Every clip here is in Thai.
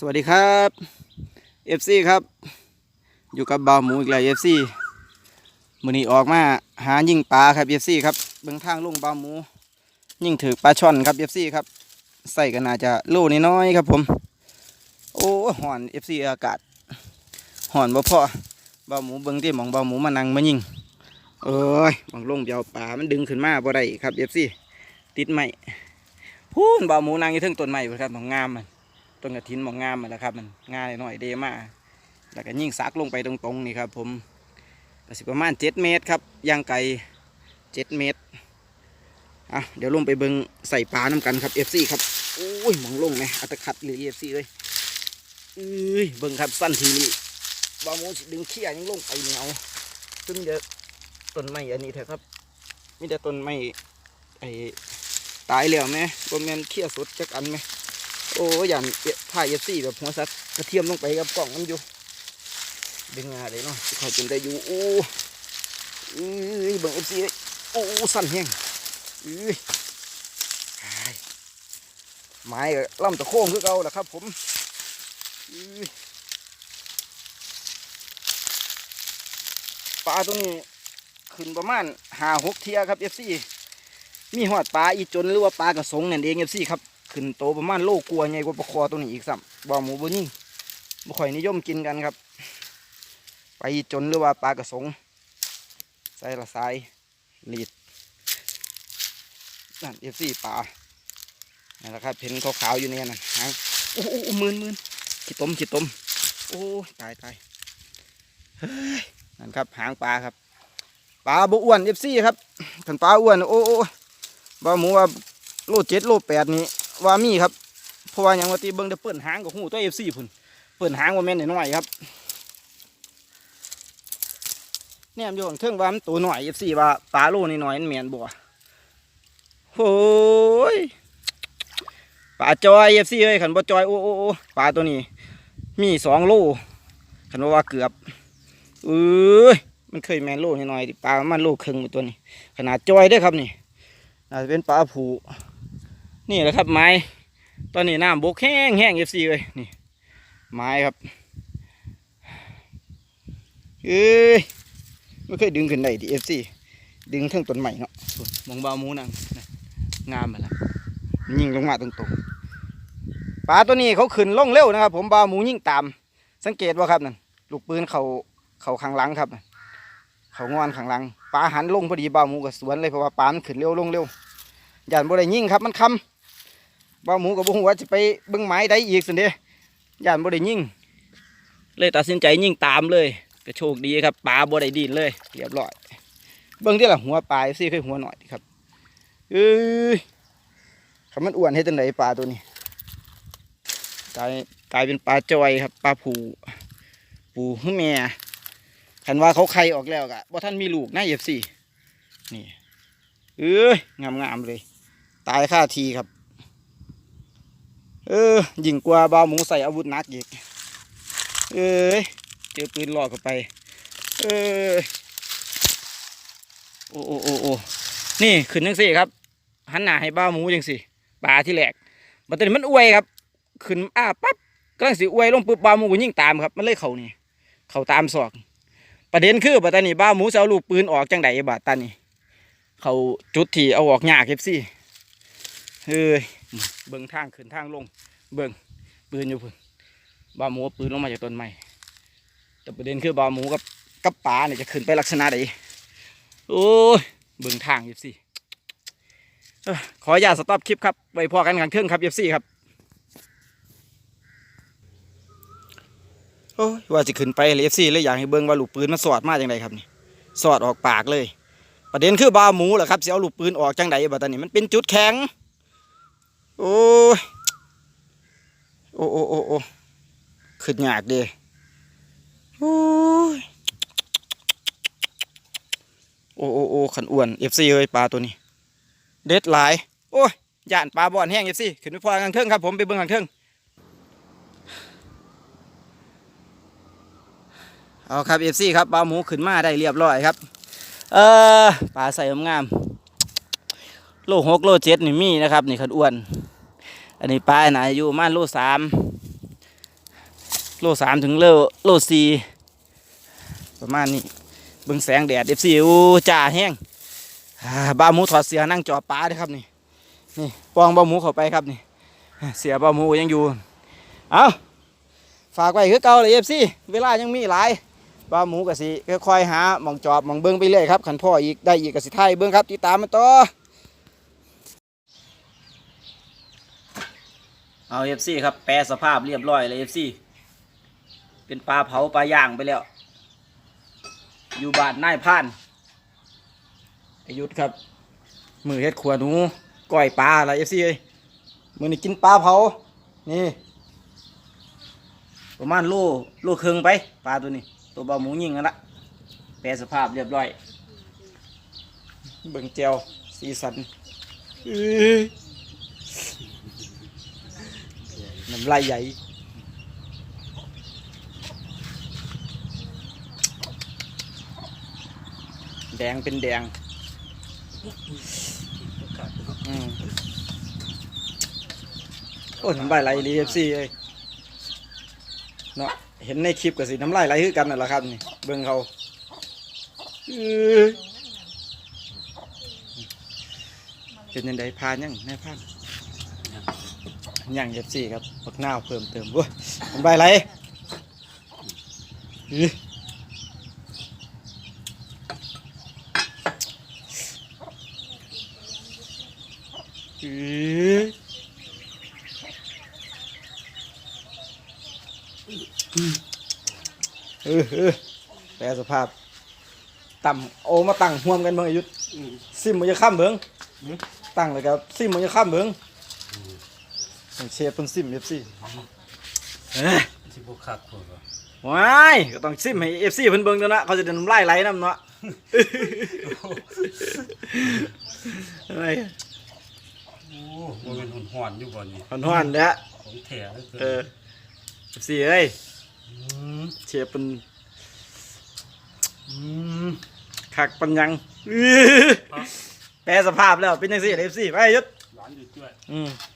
สวัสดีครับ FC ครับ อยู่กับบ่าวหมูอีกแล้ว FC มือนี้ออกมาหายิงปลาครับ FC ครับเบื้องทางลุงบ่าวหมู ยิงถือปลาช่อนครับ FC ครับใส่กันน่าจะโลนิดน้อยครับผม โอ้ห่อน FC อากาศห่อนบ่พอบ่าวหมูเบิ้องที่มองบ่าวหมูมานั่งมายิงเอ้ยมองลงเบียวปลามันดึงขึ้นมาบ่ได้ครับ FC ติดไม้พูนบ่าวหมูนั่งอยู่เทึงต้นไม้พุ่นครับหมองงามมัน ต้นกระถินมองงามมาแล้วครับมันง่ายหน่อยเดมาแล้วก็ยิ่งซักลงไปตรงๆนี่ครับ ผมกสิประมาณเจ็ดเมตรครับย่างไก่เจ็ดเมตรอะเดี๋ยวลงไปเบิงใส่ปลาน้ำกันครับเอฟซีครับโอ้ยมองลงไหมอัตคัดเลยเอฟซีเลยเอ้ยเบิงครับสั้นทีนี้บาโมสิดึงเขี้ยยังลงไปเหนียวซึ่งเดี๋ยวต้นไม้อันนี้เถอะครับมีแต่ต้นไม้ไอ้ตายแล้วไหมบนแมนเขี้ยสดจักอันไหม โอ้ยอย่างถ่ายเอฟซีแบบหัวซัดกระเทียมลงไปกับกล่องมันอยู่ดึงงาเลยเนาะเขาจนได้อยู่โอ้อื้อเบิ่งเอฟซีโอ้สั่นแห้งอื้ยไม้ล่ำตะโค้งคือเก่าแหละครับ ผมปลาตัวนี้ขึ้นประมาณหาหกเทียครับเอฟซีมีหอดปลาอีจนหรือว่าปลากระสงนั่นเองเอฟซีครับ ขึ้นโตประมาณโลกลัวาใหญ่กว่าปลาคอตัวนี้อีกซ้ำบ่หมูบ่ยิ่บ่ค่อยนิยมกินกันครับ ไปจนหรือว่าปลากระสงใส่ละสายลีดนั่นเอฟซีปลานั่นแหละครับเห็นขาวๆอยู่เนี่ยนั่นหางโอ้โหมืนมืนขี้ต้มขี้ต้มโอ้ตายตายเฮ้ยนั่นครับหางปลาครับปลาบุอ้วนเอฟซีครับขันปลาอ้วนโอ้โอ้บ่หมูว่าโลเจ็ดโลแปดนี่ ว่ามีครับเพราะว่าอย่างว่าตีเบิ้งได้เปิ่นหางกับหูตัวเอฟซีพุ่นเปิ่นหางว่าแม่นหน้อยครับเนี่ยมันอยู่ข้างเทิงว่ามันตัวหน่อยเอฟซีว่าปลาโลนี่น้อยมันแมนบ่โอ้ยปลาจอยเอฟซีเอ้ยขันบ่จอยโอ้โอ้ปลาตัวนี้ มีสองโลขันว่าว่าเกือบเอ้ยมันเคยแมนโลนี่น้อยปลามันโลครึ่งตัวนี้ ขนาดจอยเด้ครับนี่อาจจะเป็นปลาผู นี่แหละครับไม้ ตอนนี้น้ำบกแห้งแห้งเอฟซีเลยนี่ไม้ครับเอ้ยไม่เคยดึงขึ้นได้ดิเอฟซีดึงทั้งต้นใหม่เนาะมองบาหมูนังงามมาแล้วยิงลงมาตรงๆปลาตัวนี้เขาขึ้นล่องเร็วนะครับ ผมบาหมูยิงตาม สังเกตว่าครับนั่นลูกปืนเขาเขาข้างหลังครับเขางอนข้างหลังปลาหันลงพอดีบาหมูกับสวนเลยเพราะว่าปลามันขึ้นเร็วลงเร็วย่านบ่ได้ยิงครับมันคำ บาหมูกับบ่ฮู้ว่าจะไปเบิ่งไม้ได้อีกสินเด้ย่านบ่ได้ยิ่งเลยตัดสินใจยิ่งตามเลยก็โชคดีครับปลาบ่ได้ดินเลยเรียบร้อย เบิ่งที่ละหัวปลาสิเคยหัวหน่อยครับเอ้ยคันมันอ้วนเฮ็ดจังไดปลาตัวนี้กลายกลายเป็นปลาจอยครับปลาผูปูหึแม่คันว่าเขาไข่ออกแล้วกะบ่ท่านมีลูกนะเอฟซีนี่เอ้ยงามงามๆเลย ตายค่าทีครับ เออยิงกว่าบาวหมูใส่อาวุธนักอีก เอ้ยเจอปืนหลอกเข้าไป เอ้ยโอ้โอ้โอ้โอ้นี่ขึ้นจังสี่ครับหันหน้าให้บ้าวหมูจังสี่ปลาที่แหลกบัดนี้มันอวยครับ ขึ้นอ้าปั๊บกำลังสิอวยลงปุ๊บบ้าวหมูก็ยิ่งตามครับ มันเลยเข่านี่เข่าตามศอก ประเด็นคือบัดตานี้บ้าหมูจะเอาลูกปืนออกจังไดบัดตานี้เขาจุดที่เอาออกยากเก็บซี่เฮ้ย เบิ่งทางขึ้นทางลง เบิ่งปืนอยู่พุ่นบาหมูปืนลงมาจากต้นไม้แต่ประเด็นคือบาหมูกับกับป่าเนี่ยจะขึ้นไปลักษณะใดโอ้ยเบิ่งทางเก็บซี่ขออนุญาตสต็อปคลิปครับไว้พอกันกันเครื่องครับเก็บซี่ครับโอ้ยว่าจะขึ้นไปเลฟซี่เลยอยากให้เบิ่งว่าลูกปืนมันสอดมาจังไดครับนี่สอดออกปากเลย ประเด็นคือบาหมูเหรอครับเสิเอาลูกปืนออกจังไดบัดตอนนี้มันเป็นจุดแข็ง โอ้ยโอ้โอ้โอ้โอ้ขึ้นยากเด้โอ้ยโอ้โอ้โอ้ขันอ้วนเอฟซีเอ้ยปลาตัวนี้ เด็ดหลาย โอ้ยย่านปลาบ่อนแห้งเอฟซีขึ้นไปพอกันเครื่องครับผมไปเบิ่งกันเครื่องเอาครับเอฟซีครับปลาหมูขึ้นมาได้เรียบร้อยครับ เออปลาใส่งาม โลหกโลเจ็ดนี่มีนะครับ นี่ขันอ้วน อันนี้ปลาหนาอยู่ประมาโลสามโลสามถึงโลโลสี่ประมาณนี้เบิ่งแสงแดดเอฟซีโอ้จ่าแห้งอ่าบ้าหมูถอดเสียนั่งจอปลาด้อครับนี่นี่ปองบ้าหมูเข้าไปครับนี่ เสียบ้าหมูยังอยู่ เอาฝากไว้คือเก่าเลยเอฟซีเวลายังมีหลายบ้าหมูกะสิค่อยๆหาหมองจอบหมองเบิ้งไปเรื่อยครับขันพ่ออีกได้อีกกะสิไทยเบิ้งครับติดตามมาต่อ เอาเอฟซีครับ แปรสภาพเรียบร้อยเลยเอฟซีเป็นปลาเผาปลาย่างไปแล้ว อยู่บ้านนายพานอายุทครับ มือเฮ็ดขวหนูก้อยปลาอะไรเอฟซีเอ้ยมือนี่กินปลาเผา นี่ ประมาณโลโลครึ่งไป ปลาตัวนี้ ตัวเบาหมูยิงกันละแปรสภาพเรียบร้อย เบิ่งเจียวสีสันอื้อน้ ลายใหญ่แดงเป็นแดงอืมโอ้ยน้ำลายไหลดีเอฟซีเอ้ยเนาะเห็นในคลิปกับสิน้ำลายไหลคือกันนั่นแหละครับนี่เบิ่งเขาเป็นยังไงพายังแม่พาน ยังเอฟซีครับปักหน้าวเพิ่มเติมโอ้ยน้ำลายไหลอื้ออื้อเออเออแปลสภาพต่ำโอามาตั้งห่วมกันเบิ่งอายุทธซิมมันจะข้ามเบิ่งตั้งเลยครับซิมมันจะข้ามเบิ่ง เชฟเพิ่นซิมเอฟซีเอ้ยที่บุคักพวกเราว้ายก็ต้องซิมให้เอฟซีเพิ่นเบิ่งตัวนะเขาจะได้น้ำลายไหลน้ำเนาะอะไรโอ้บ่แม่นหุ่นหอนอยู่บ่นี่ฮ้อนๆเด้อของแท้เลยเออเอฟซีเอ้ยมเชฟเพิ่นอืมคักปัญญังอื้อแปลสภาพแล้วเป็นจังซี่เอฟซีไปยุทธหวานอยู่ด้วยอืมเ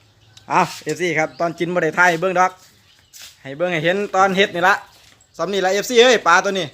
อะเอฟซีครับตอนกินบ่ได้ทยเบิ้งดอก ให้เบิ้งให้เห็นตอนเฮ็ดนี่ละสำนี่ละเอฟซีเอ้ยปลาตัวนี้